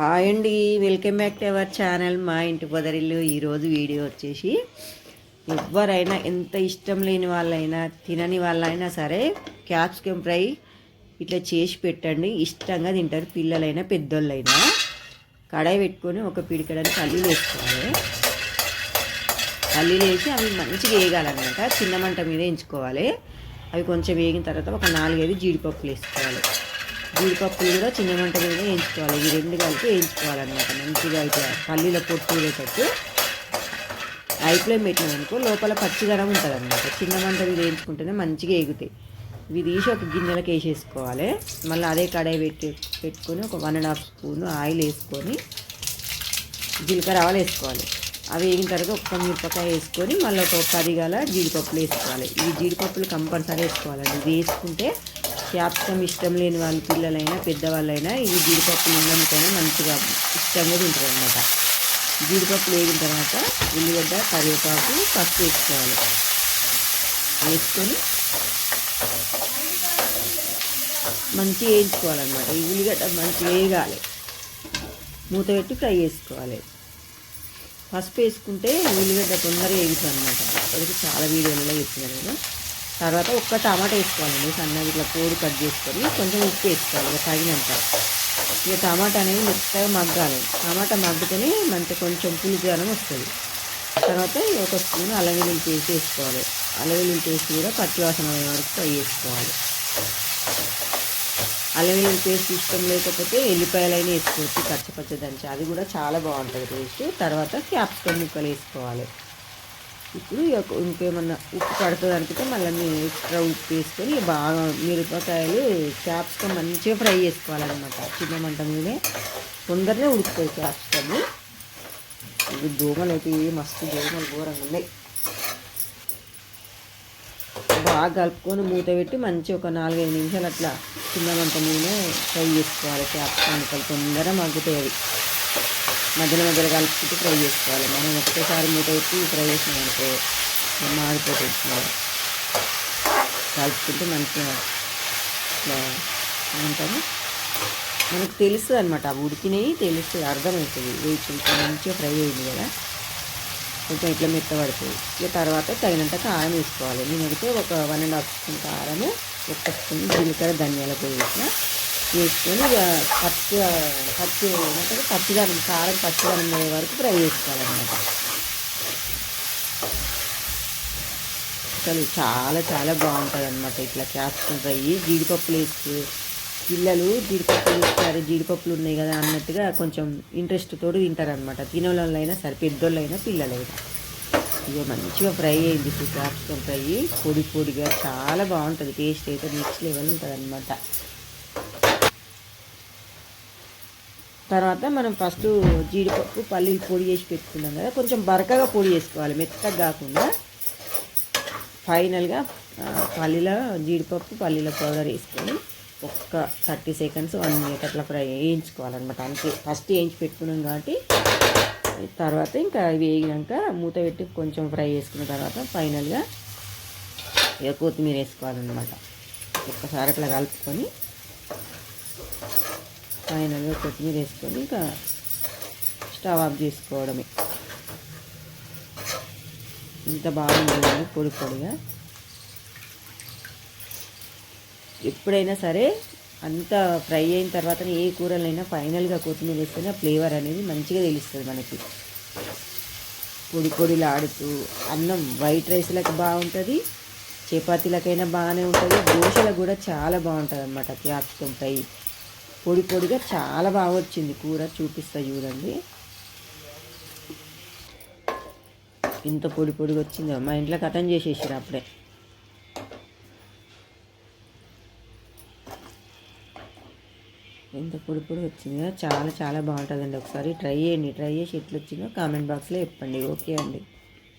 Hi అండి. Welcome back to our channel మా ఇంటి పొదరిల్లు. ఈరోజు వీడియో వచ్చేసి ఎవరైనా ఎంత ఇష్టం లేని వాళ్ళైనా తినని వాళ్ళైనా సరే క్యాప్సికమ్ ఫ్రై ఇట్లా చేసి పెట్టండి. ఇష్టంగా తింటారు పిల్లలైనా పెద్దోళ్ళైనా. కడాయి పెట్టుకొని ఒక పిడికడని పల్లీలు వేసుకోవాలి. పల్లీలు వేసి అవి మంచిగా వేయగలనమాట చిన్న మంట మీద ఎంచుకోవాలి అవి కొంచెం వేగిన తర్వాత ఒక నాలుగైదు జీడిపప్పులు వేసుకోవాలి. జీడిపప్పులు కూడా చిన్న మంట మీద వేయించుకోవాలి. ఇవి రెండు కలిపి వేయించుకోవాలన్నమాట. మంచిగా అయితే పల్లీల పొట్టు ఊరేటట్టు హై ఫ్లేమ్ అనుకో లోపల పచ్చిదనం ఉంటుంది అనమాట చిన్న మంట మీద వేయించుకుంటేనే మంచిగా ఎగుతాయి. ఇవి తీసి ఒక గిన్నెలకు వేసేసుకోవాలి. మళ్ళీ అదే కడాయి పెట్టి పెట్టుకొని ఒక one and half spoon oil వేసుకొని జీలకర్ర ఆవాలు వేసుకోవాలి. అవి వేగిన తర్వాత ఒక్క మిరపకాయ వేసుకొని మళ్ళీ ఒక పది గల జీడిపప్పులు వేసుకోవాలి. ఇవి జీడిపప్పులు కంపల్సరీ వేసుకోవాలండి. ఇవి వేసుకుంటే క్యాప్సికం ఇష్టం లేని వాళ్ళ పిల్లలైనా పెద్దవాళ్ళైనా ఇవి జీడిపప్పు ఉన్నందుకైనా మంచిగా ఇష్టంగా తింటారు అనమాట జీడిపప్పులు వేగిన తర్వాత ఉల్లిగడ్డ కరివేపాకు పసుపు వేసుకోవాలి. వేసుకొని మంచిగా వేయించుకోవాలన్నమాట. ఈ ఉల్లిగడ్డ మంచిగా వేగాలి. మూత పెట్టి ఫ్రై చేసుకోవాలి. పసుపు వేసుకుంటే ఉల్లిగడ్డ తొందరగా వేగుతుంది అనమాట అప్పటికి చాలా వీడియోలలో చెప్తున్నాను నేను. తర్వాత ఒక్క టమాటా వేసుకోవాలండి. సన్నగా ఇట్లా కోడి కట్ చేసుకొని కొంచెం ఉప్పు వేసుకోవాలి ఇక తగినంత. ఇక టమాటా అనేది మెత్తగా మగ్గాలి. టమాటా మగ్గుతూనే మంచి కొంచెం పులుపుదనం వస్తుంది. తర్వాత ఒక స్పూన్ అల్లం వెల్లుల్లి పేస్ట్ వేసుకోవాలి. అల్లం వెల్లుల్లి పేస్ట్ కూడా పచ్చివాసన అయ్యే వరకు ఫ్రై చేసుకోవాలి. అల్లం పేస్ట్ ఇష్టం లేకపోతే ఎల్లిపాయలైనా వేసుకోవచ్చు పచ్చ పచ్చ దంచి. అది కూడా చాలా బాగుంటుంది టేస్ట్. తర్వాత క్యాప్సికమ్ ముక్కలు వేసుకోవాలి. ఇప్పుడు ఇంకేమన్నా ఉప్పు పడుతుంది అనుకుంటే మళ్ళీ మీరు ఎక్స్ట్రా ఉప్పు వేసుకొని బాగా మిరపకాయలు క్యాప్సికమ్ మంచిగా ఫ్రై చేసుకోవాలన్నమాట. చిన్న మంట మీదే. తొందరనే ఉడుకుతాయి క్యాప్సికమ్. ఇవి దోమలు అయితే మస్తు దోమలు ఘోరంగా ఉన్నాయి. బాగా కలుపుకొని మూత పెట్టి మంచి ఒక నాలుగైదు నిమిషాలు అట్లా చిన్న మంట మీదనే ఫ్రై చేసుకోవాలి. క్యాప్సికమ్ తొందరగా మగ్గుతాయి అవి. మధ్యలో మధ్యలో కలుపుకుంటూ ఫ్రై చేసుకోవాలి. మనం ఒకటేసారి మూత పెట్టి ఫ్రై చేసినాం అనుకో మాడిపోతుంది. కలుపుకుంటే మంచిగా ఏమంటాము మనకు తెలుస్తుంది అనమాట అవి తెలుస్తుంది అర్థమవుతుంది. వేచి మంచిగా ఫ్రై అయింది కదా. కొంచెం ఇట్లా మెత్తబడుతుంది ఇక తర్వాత తగినంత కారం వేసుకోవాలి. నేనైతే ఒక వన్ అండ్ హాఫ్ స్పూన్ కారము ఒక స్పూన్ జీలకర్ర ధనియాల పొడి వేసిన వేసుకొని ఇక పచ్చి పచ్చి ఏమంటారు? పచ్చిదనం కారం పచ్చిదనం అయ్యే వరకు ఫ్రై చేసుకోవాలన్నమాట. అసలు చాలా చాలా బాగుంటుంది అనమాట ఇట్లా క్యాప్సికం ఫ్రై. జీడిపప్పులు వేసి పిల్లలు జీడిపప్పులు వేస్తారు. జీడిపప్పులు ఉన్నాయి కదా అన్నట్టుగా కొంచెం ఇంట్రెస్ట్ తోడు తింటారనమాట తినోళ్ళైనా సరే పెద్దోళ్ళైనా పిల్లలైనా. ఇక మంచిగా ఫ్రై అయింది ఇప్పుడు క్యాప్సికం ఫ్రై. పొడి పొడిగా చాలా బాగుంటుంది. టేస్ట్ అయితే నెక్స్ట్ లెవెల్ ఉంటుంది అనమాట తర్వాత మనం ఫస్ట్ జీడిపప్పు పల్లీలు పొడి చేసి పెట్టుకున్నాం కదా కొంచెం బరకగా పొడి చేసుకోవాలి మెత్తగా కాకుండా. ఫైనల్గా పల్లీల జీడిపప్పు పల్లీల పౌడర్ వేసుకొని ఒక్క థర్టీ సెకండ్స్ వన్ మినిట్ అట్లా ఫ్రై వేయించుకోవాలన్నమాట. అంతే. ఫస్ట్ వేయించి పెట్టుకున్నాం కాబట్టి తర్వాత ఇంకా వేగినాక మూత పెట్టి కొంచెం ఫ్రై చేసుకున్న తర్వాత ఫైనల్గా ఇక కొత్తిమీర వేసుకోవాలన్నమాట. ఒక్కసారి అట్లా కలుపుకొని ఫైనల్గా కొత్తిమీర వేసుకొని ఇంకా స్టవ్ ఆఫ్ చేసుకోవడమే. ఇంత బాగుంటుంది పొడి పొడిగా. ఎప్పుడైనా సరే అంత ఫ్రై అయిన తర్వాత ఏ కూరలైనా ఫైనల్గా కొత్తిమీర వేస్తేనే ఫ్లేవర్ అనేది మంచిగా తెలుస్తుంది మనకి. పొడి పొడిలాడుతూ అన్నం వైట్ రైస్లకు బాగుంటుంది చపాతీలకైనా బాగానే ఉంటుంది దోశలకు కూడా చాలా బాగుంటుంది అన్నమాట క్యాప్సికమ్ ఫ్రై. పొడి పొడిగా చాలా బాగా వచ్చింది కూర చూపిస్తా చూడండి. ఇంత పొడి పొడిగా వచ్చిందో మా ఇంట్లో కథం చేసేసారు అప్పుడే. ఎంత పొడి పొడి వచ్చిందో చాలా చాలా బాగుంటుందండి. ఒకసారి ట్రై చేయండి ట్రై చేసి ఎట్లు వచ్చిందో కామెంట్ బాక్స్లో చెప్పండి. ఓకే అండి.